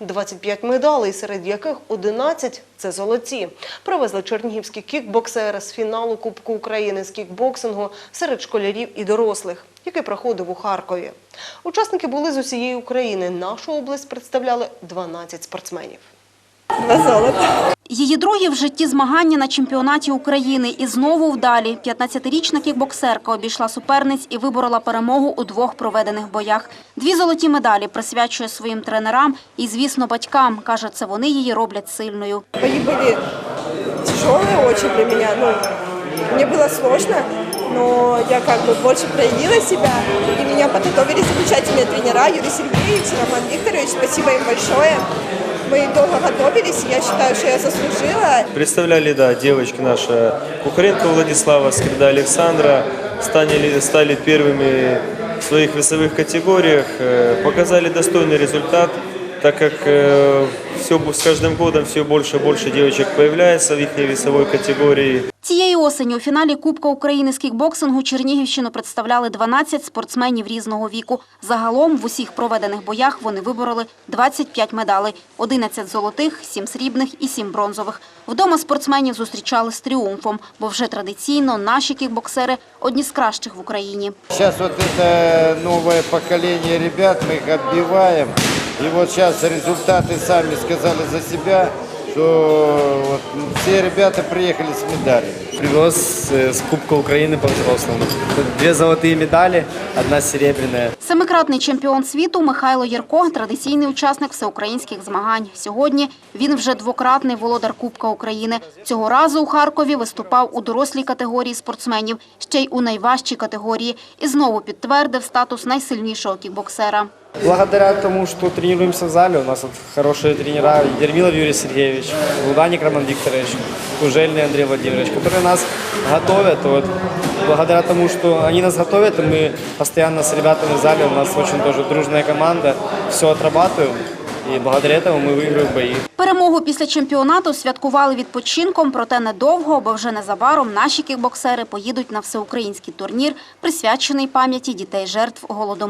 25 медалей, серед яких 11 – це золоті. Привезли чернігівські кікбоксери з фіналу Кубку України з кікбоксингу серед школярів і дорослих, який проходив у Харкові. Учасники були з усієї України. Нашу область представляли 12 спортсменів. Два золота. Її другі в житті змагання на чемпіонаті України. І знову вдалі. 15-річна кікбоксерка обійшла суперниць і виборола перемогу у двох проведених боях. Дві золоті медалі присвячує своїм тренерам і, звісно, батькам. Каже, це вони її роблять сильною. Бои были тяжелые очень для меня. Ну, мне было сложно, но я как бы больше проявила себя. И меня подготовили замечательные тренера Юрий Сергеевич, Роман Викторович. Спасибо им большое. Мы долго готовились, и я считаю, что я заслужила. Представляли, да, девочки наша Кукаренко Владислава, Скирда Александра, стали, стали первыми в своих весовых категориях, э, показали достойный результат, так как все, с каждым годом все больше и больше девочек появляется в их весовой категории. Цієї осені у фіналі Кубка України з кікбоксингу Чернігівщину представляли 12 спортсменів різного віку. Загалом в усіх проведених боях вони вибороли 25 медалей – 11 золотих, 7 срібних і 7 бронзових. Вдома спортсменів зустрічали з тріумфом, бо вже традиційно наші кікбоксери – одні з кращих в Україні. Сейчас вот это новое поколение ребят, мы их отбиваем. И вот сейчас результаты сами сказали за себя, что вот все ребята приехали с медалями. Привез э, с Кубка Украины по взрослым. Две золотые медали, одна серебряная. Семикратний чемпіон світу Михайло Єрко – традиційний учасник всеукраїнських змагань. Сьогодні він вже двократний володар Кубка України. Цього разу у Харкові виступав у дорослій категорії спортсменів, ще й у найважчій категорії. І знову підтвердив статус найсильнішого кікбоксера. Благодаря тому, что тренируемся в зале, у нас вот хорошие тренера Ермилов Юрий Сергеевич, Луданик Роман Викторович, Кужельный Андрей Владимирович, которые нас готовят. Вот. Благодаря тому, что они нас готовят, и мы постоянно с ребятами в зале, у нас очень тоже дружная команда, все отрабатываем, и благодаря этому мы выигрываем бои. Перемогу після чемпіонату святкували відпочинком, проте недовго, бо вже незабаром наші кікбоксери поїдуть на всеукраїнський турнір, присвячений пам'яті дітей жертв голодомору.